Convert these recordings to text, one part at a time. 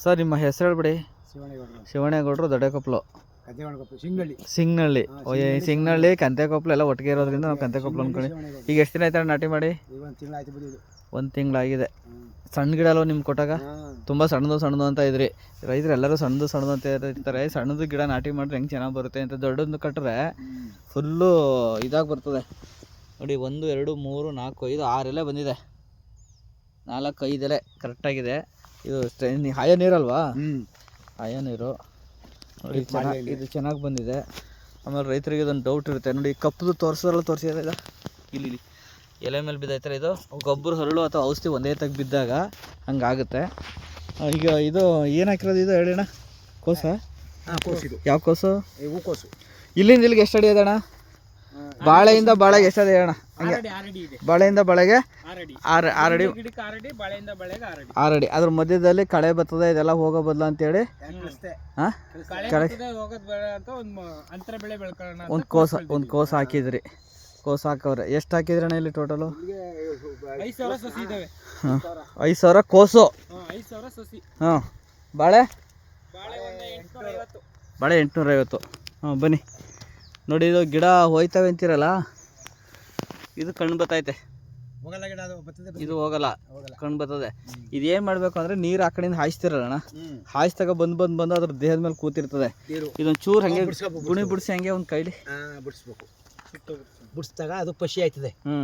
Sir ನಿಮ್ಮ ಹೆಸರು ಹೇಳ್ಬಿಡಿ. ಶಿವಣೇಗೌಡರು ಶಿವಣೇಗೌಡರು ದೊಡ್ಡಕೊಪ್ಲು. ಕದ್ದೇವಣಕೊಪ್ಪ ಸಿಂಗಳ್ಳಿ. ಸಿಂಗ್ನಳ್ಳಿ. ಓ, ಸಿಂಗ್ನಳ್ಳಿ. ಕಂತೆಕೊಪ್ಲು ಎಲ್ಲ ಒಟ್ಟಿಗೆ ಇರೋದ್ರಿಂದ ನಾವು ಕಂತೆಕೊಪ್ಲು ಅನ್ಕೊಳ್ಳಿ ಈಗ ಎಷ್ಟು ದಿನ ಆಯ್ತಾರೆ ನಾಟಿ ಮಾಡಿ? ಈಗ ಒಂದು ತಿಂಗಳು ಆಯ್ತು ಬಿಡಿ ಇದು. ಒಂದು ತಿಂಗಳಾಗಿದೆ. ಸಣ್ಣ ಗಿಡ ಅಲ್ವ ನಿಮ್ಗೆ ಕೊಟ್ಟಾಗ. ತುಂಬ ಸಣ್ಣದು ಸಣ್ಣದು ಅಂತ ಇದ್ರಿ. ರೈತರು ಎಲ್ಲರೂ ಸಣ್ಣದು ಸಣ್ಣದು ಅಂತ ಇರ್ತಾರೆ. ಸಣ್ಣದು ಗಿಡ ನಾಟಿ ಮಾಡಿದ್ರೆ ಹೆಂಗೆ ಚೆನ್ನಾಗಿ ಬರುತ್ತೆ ಅಂತ ದೊಡ್ಡದು ಕಟ್ಟರೆ. ಫುಲ್ಲು ಇದಾಗಿ ಬರ್ತದೆ. ನೋಡಿ ಒಂದು ಎರಡು ಮೂರು ನಾಲ್ಕು ಐದು ಆರು ಎಲೆ ಬಂದಿದೆ. ನಾಲ್ಕು ಐದು ಎಲೆ ಕರೆಕ್ಟಾಗಿದೆ ಇದು ಹಾಯ ನೀರಲ್ವಾ. ಹಾಯ ನೀರು. ಡ್ರಿಪ್ ಚೆನ್ನಾಗಿ ಇದು ಚೆನ್ನಾಗಿ ಬಂದಿದೆ. ಆಮೇಲೆ ರೈತರಿಗೆ ಇದೊಂದು ಡೌಟ್ ಇರುತ್ತೆ. ನೋಡಿ ಕಪ್ಪದು ತೋರಿಸೋದ್ರಲ್ಲ ತೋರಿಸಿದ್ರೆ ಇದು ಇಲ್ಲಿ ಇಲ್ಲಿ. ಎಲೆ ಮೇಲೆ ಬಿದ್ದೈತಾರೆ ಇದು. ಗೊಬ್ಬರ ಹರಳು ಅಥವಾ ಔಷಧಿ ಒಂದೇ ತಗ ಬಿದ್ದಾಗ ಹಂಗಾಗುತ್ತೆ. ಈಗ ಇದು ಏನು ಹಾಕಿರೋದು ಇದು ಹೇಳೋಣ ಕೋಸ? ಹಾ, ಕೋಸು ಇದು. ಯಾವ ಕೋಸು? ಹೂಕೋಸು ಇಲ್ಲಿಂದ ಇಲ್ಲಿಗೆ ಎಷ್ಟು ಅಡಿ ಅದಣ್ಣ ಬಾಳೆಯಿಂದ ಬಾಳೆಗೆ ಎಷ್ಟು ಅಡಿ ಅಣ್ಣ? ಬಾಳೆಯಿಂದ ಬಾಳೆಗೆ ಆರಡಿ. ಆರು ಆರು ಅಡಿ ಆರಡಿ ಅದ್ರ ಮಧ್ಯದಲ್ಲಿ ಕಳೆ ಬರ್ತದೆ ಇದೆಲ್ಲ ಹೋಗೋ ಬದಲ ಅಂತೇಳಿ? ಒಂದ್ ಕೋಸ ಒಂದು ಕೋಸ ಹಾಕಿದ್ರಿ. ಕೋಸ ಹಾಕವ್ರೆ. ಎಷ್ಟು ಹಾಕಿದ್ರಿ ಅಣ್ಣ ಇಲ್ಲಿ ಟೋಟಲು ಐದ್ ಸಾವಿರ ಸಸಿ ಇದಾವೆ. ಹಾಂ. ಐದು ಸಾವಿರ ಕೋಸು. ಹಾ, ಸಾವಿರ ಸಸಿ. ಹಾಂ. ಬಾಳೆ? ಬಾಳೆ ಎಂಟುನೂರ ಎಂಟ್ನೂರ ಐವತ್ತು ಬಾಳೆ ಎಂಟುನೂರೈವತ್ತು. ಹಾಂ ಬನ್ನಿ. ನೋಡಿ ಇದು ಗಿಡ ಹೋಯ್ತವೆ ಅಂತೀರಲ್ಲ? ಇದು ಕಣ್ಣು ಬತ್ತೈತೆ. ಹೋಗಲ್ಲ ಗಿಡ ಅದು ಬರ್ತದೆ ಬರ್ತದೆ. ಇದು ಹೋಗಲ್ಲ. ಹೋಗಲ್ಲ. ಕಣ್ಣು ಬರ್ತದೆ ಏನು ಮಾಡಬೇಕು ಅಂದ್ರೆ ನೀರು ಆ ಕಡೆಯಿಂದ ಹಾಯಿಸ್ತಿರಲ್ಲಣ್ಣ. ಹಾಯಿಸ್ದಾಗ ಬಂದು ಬಂದು ಬಂದು ಅದ್ರ ದೇಹದ ಮೇಲೆ ಕೂತಿರ್ತದೆ. ಇದೊಂದು ಚೂರು ಹಂಗೆ ಗುಣಿ ಬಿಡಿಸಿ ಹಂಗೆ ಒಂದು ಕೈಲಿ. ಬಿಡಿಸ್ಬೇಕು. ಬಿಡಿಸ್ದಾಗ ಅದು ಪಶಿ ಆಯ್ತದೆ. ಹ್ಞೂ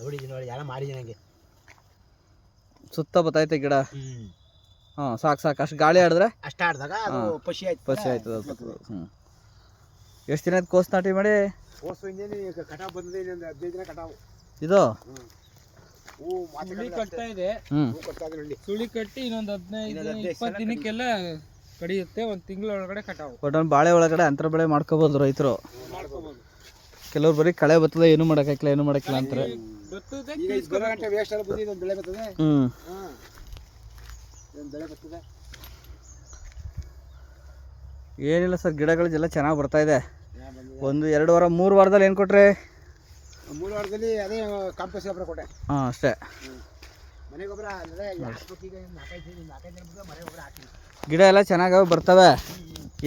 ನೋಡಿ ನೋಡಿ ಯಾರ ಮಾಡಿದ್ದೀನಿ ಹಂಗೆ ಸುತ್ತ ಬತ್ತೈತೆ ಗಿಡ. ಹ್ಮ್. ಹಾಂ ಸಾಕು ಸಾಕು. ಅಷ್ಟು ಗಾಳಿ ಆಡಿದ್ರೆ ಅಷ್ಟ ಆಡ್ದಾಗ. ಪಶಿ ಆಯ್ತು ಪಸಿ ಆಯ್ತದ ಹ್ಞೂ ಎಷ್ಟು ದಿನದ ಕೋಸ್ ನಾಟಿ ಮಾಡಿ? ಕೋಸು ಇನ್ನೇನು ಈಗ ಕಟಾವು ಬಂದಿದೆ ಇನ್ನೊಂದು ಹದಿನೈದು ದಿನ ಕಟಾವು. ಇದು? ಹೂ ಮಾತ್ರ ಸುಳಿ ಕಟ್ತಾ ಇದೆ. ಹ್ಞೂ ಹೂ ಕಟ್ತಾ ಇದ್ರೆ ಇಲ್ಲಿ ಸುಳಿ ಕಟ್ಟಿ ಇನ್ನೊಂದು ಹದಿನೈದು ಇನ್ನೊಂದ್ ಹದಿನೈದು ಇಪ್ಪತ್ತು ದಿನಕ್ಕೆಲ್ಲ ಕಡಿಯುತ್ತೆ ಒಂದು ತಿಂಗಳ ಒಳಗಡೆ ಕಟಾವು. ಒಟ್ಟೊಂದು ಬಾಳೆ ಒಳಗಡೆ ಅಂತರ ಬೆಳೆ ಮಾಡ್ಕೋಬೋದು ರೈತರು. ಮಾಡ್ಕೋಬಹುದು ಕೆಲವ್ರು ಬರೀ ಕಳೆ ಬರ್ತದೆ ಏನು ಮಾಡೋಕ್ಕಾಗಿಲ್ಲ ಏನು ಮಾಡೋಕ್ಕಿಲ್ಲ ಅಂತಾರೆ. ಬರ್ತದೆ ಈಗ ಇದು ಬರೋ ಗಂಟೆ ವೇಸ್ಟ್ ಎಲ್ಲ ಬಂದು ಇದೊಂದು ಬೆಳೆ ಬರ್ತದೆ. ಹ್ಞೂ ಹಾ. ಇದೊಂದು ಬೆಳೆ ಬರ್ತದೆ. ಏನಿಲ್ಲ ಸರ್ ಗಿಡಗಳಿಗೆಲ್ಲ ಚೆನ್ನಾಗಿ ಬರ್ತಾ ಇದೆ. ಒಂದು ಎರಡು ವಾರ ಮೂರು ವಾರದಲ್ಲಿ ಏನು ಕೊಟ್ಟರೆ ಮೂರು ವಾರದಲ್ಲಿ ಅದೇ ಕಾಂಪೋಸ್ ಗೊಬ್ಬರ ಕೊಟ್ಟೆ. ಹಾಂ ಅಷ್ಟೇ. ಮನೆ ಗೊಬ್ಬರ ಗಿಡ ಎಲ್ಲ ಚೆನ್ನಾಗಿ ಬರ್ತವೆ.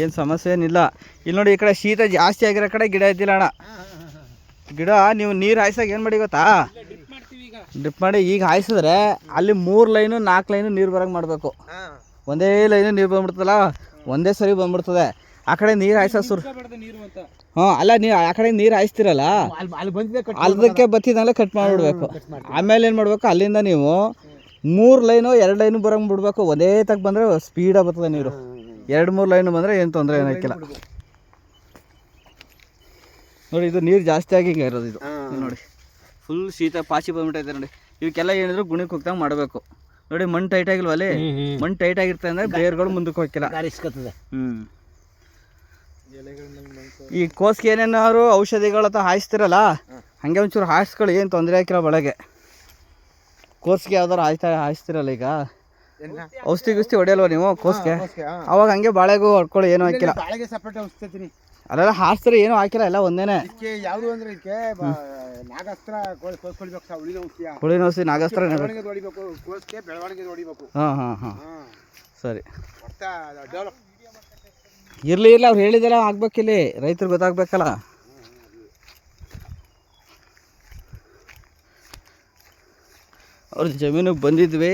ಏನು ಸಮಸ್ಯೆ ಏನಿಲ್ಲ ಇಲ್ಲಿ. ನೋಡಿ ಈ ಕಡೆ ಶೀತ ಜಾಸ್ತಿ ಆಗಿರೋ ಕಡೆ ಗಿಡ ಇದ್ದಿಲ್ಲ ಅಣ್ಣ. ಗಿಡ ನೀವು ನೀರು ಹಾಯ್ಸಾಗ ಏನು ಮಾಡಿ ಗೊತ್ತಾ? ಡ್ರಿಪ್ ಮಾಡಿ ಈಗ ಹಾಯಿಸಿದ್ರೆ ಅಲ್ಲಿ ಮೂರು ಲೈನು ನಾಲ್ಕು ಲೈನು ನೀರು ಬರೋಕೆ ಮಾಡಬೇಕು. ಒಂದೇ ಲೈನು ನೀರು ಬಂದ್ಬಿಡ್ತಲ್ಲ ಒಂದೇ ಸರಿ ಬಂದ್ಬಿಡ್ತದೆ. ಆ ಕಡೆ ನೀರು ಹಾಯ್ಸೋ ಸುರ್ ಹಾಂ ಅಲ್ಲ ನೀವು ಆ ಕಡೆ ನೀರು ಹಾಯಿಸ್ತಿರಲ್ಲ? ಅಲ್ಲಿ ಅಲ್ಲಿ ಬಂದಿದೆ ಕಟ್ ಅಲ್ದಕ್ಕೆ ಬತ್ತಿದಂಗೆ ಕಟ್ ಮಾಡಿಬಿಡ್ಬೇಕು. ಆಮೇಲೆ ಏನು ಮಾಡಬೇಕು? ಅಲ್ಲಿಂದ ನೀವು ಮೂರು ಲೈನು ಎರಡು ಲೈನು ಬರಂಗೆ ಬಿಡ್ಬೇಕು. ಒಂದೇ ತಗ ಬಂದರೆ ಸ್ಪೀಡಾಗಿ ಬರ್ತದೆ ನೀರು. ಎರಡು ಮೂರು ಲೈನು ಬಂದರೆ ಏನು ತೊಂದರೆ ಏನಾಗಿಲ್ಲ ನೋಡಿ ಇದು ನೀರು ಜಾಸ್ತಿ ಆಗಿ ಹಿಂಗೆ ಇರೋದು ಇದು. ನೋಡಿ. ಫುಲ್ ಶೀತ ಪಾಚಿ ಬಂದ್ಬಿಟ್ಟೈತೆ ನೋಡಿ. ಇವಕ್ಕೆಲ್ಲ ಏನಿದ್ರು ಗುಣಕ್ಕೆ ಹೋಗ್ತಾ ಮಾಡಬೇಕು. ನೋಡಿ ಮಣ್ಣು ಟೈಟ್ ಆಗಿಲ್ವ ಅಲ್ಲಿ? ಮಣ್ಣು ಟೈಟ್ ಆಗಿರ್ತದೆ ಅಂದರೆ ಬೇರ್ಗಳು ಮುಂದಕ್ಕೆ ಹೋಗಿಲ್ಲ ಹ್ಞೂ ಹ್ಞೂ ಈ ಕೋಸ್ಗೆ ಏನೇನಾದ್ರು ಔಷಧಿಗಳ ಹಾಯಿಸ್ತಿರಲ್ಲ ಹಾಗೆ ಒಂಚೂರು ಹಾಯಿಸ್ಕೊಳ್ಳಿ ಏನು ತೊಂದರೆ ಹಾಕಿರ ಒಳಗೆ. ಕೋಸ್ಗೆ ಯಾವ್ದಾರು ಹಾಯ್ತಾ ಹಾಯಿಸ್ತಿರಲ್ಲ ಈಗ? ಔಷಧಿ ಗುಸ್ತಿ ಹೊಡೆಯಲ್ವ ನೀವು ಕೋಸ್ಗೆ ಅವಾಗ ಹಂಗೆ ಬಾಳೆಗೂ ಹೊಡ್ಕೊಳ್ಳಿ ಏನು ಹಾಕಿಲ್ಲ. ಅಲ್ಲೆಲ್ಲ ಹಾಸ್ತ್ರ ಏನು ಹಾಕಿಲ್ಲ ಎಲ್ಲ ಒಂದೇನೆ. ಹುಳಿನೋಸಿ ಯಾವುದು ಅಂದ್ರೆ ಇದಕ್ಕೆ ಬ- ನಾಗಾಸ್ತ್ರ ಹುಳಿನ ಔಷಧಿ ನಾಗಸ್ತ್ರ ಬೆಳವಣಿಗೆ ಹೊಡಿಬೇಕು ಕೋಸ್ಗೆ ಹಾಂ ಹಾಂ ಹಾಂ. ಸರಿ. ಇರಲಿ ಇರಲಿ ಅವ್ರು ಹೇಳಿದೆಲ್ಲ ಆಗ್ಬೇಕಿಲ್ಲಿ ರೈತರು ಗೊತ್ತಾಗ್ಬೇಕಲ್ಲ. ಅವ್ರ ಜಮೀನಿಗೆ ಬಂದಿದ್ವಿ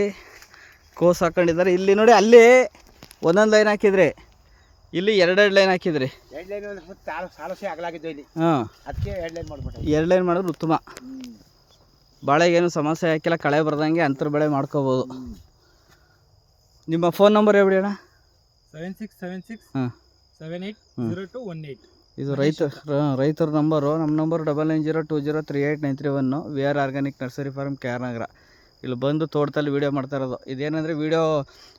ಕೋಸ್ ಹಾಕೊಂಡಿದ್ದಾರೆ. ಇಲ್ಲಿ ನೋಡಿ ಅಲ್ಲಿ ಒಂದೊಂದು ಲೈನ್ ಹಾಕಿದ್ರಿ ಇಲ್ಲಿ ಎರಡೆರಡು ಲೈನ್ ಹಾಕಿದ್ರಿ. ಎರಡು ಲೈನ್ ಒಂದು ಸ್ವಲ್ಪ ಸಾಲ ಸಾಲಸೆ ಇಲ್ಲಿ. ಹಾಂ. ಅದಕ್ಕೆ ಎರಡು ಲೈನ್ ಮಾಡ್ಬಿಟ್ಟೆ. ಎರಡು ಲೈನ್ ಮಾಡಿದ್ರೆ ಉತ್ತಮ. ಬಾಳೆಗೇನು ಸಮಸ್ಯೆ ಹಾಕಿಲ್ಲ ಕಳೆ ಬರ್ದಂಗೆ ಅಂತರ ಬೆಳೆ ಮಾಡ್ಕೋಬೋದು. ನಿಮ್ಮ ಫೋನ್ ನಂಬರ್ ಹೇಳ್ಬಿಡಿ ಅಣ್ಣ. ಸೆವೆನ್ ಸಿಕ್ಸ್ ಸೆವೆನ್ ಸಿಕ್ಸ್ ಹಾಂ. Seven eight. Zero two one eight ಇದು ರೈತ ರ- ರೈತರ ನಂಬರು ನಮ್ಮ number double nine zero two zero three eight nine three one V R organic nursery farm K R Nagar ಇಲ್ಲಿ ಬಂದು ತೋಟದಲ್ಲಿ ವೀಡಿಯೋ ಮಾಡ್ತಾ ಇರೋದು. ಇದೇನಂದರೆ ವೀಡಿಯೋ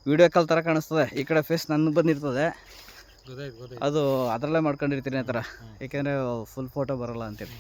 ವೀಡಿಯೋ ಕಾಲ್ ಥರ ಕಾಣಿಸ್ತದೆ. ಈ ಕಡೆ ಫೇಸ್ ನನ್ನ ಬಂದಿರ್ತದೆ. ಅದು ಅದರಲ್ಲೇ ಮಾಡ್ಕೊಂಡಿರ್ತೀನಿ ಆ ಥರ ಏಕೆಂದರೆ ಫುಲ್ ಫೋಟೋ ಬರಲ್ಲ ಅಂತೇಳಿ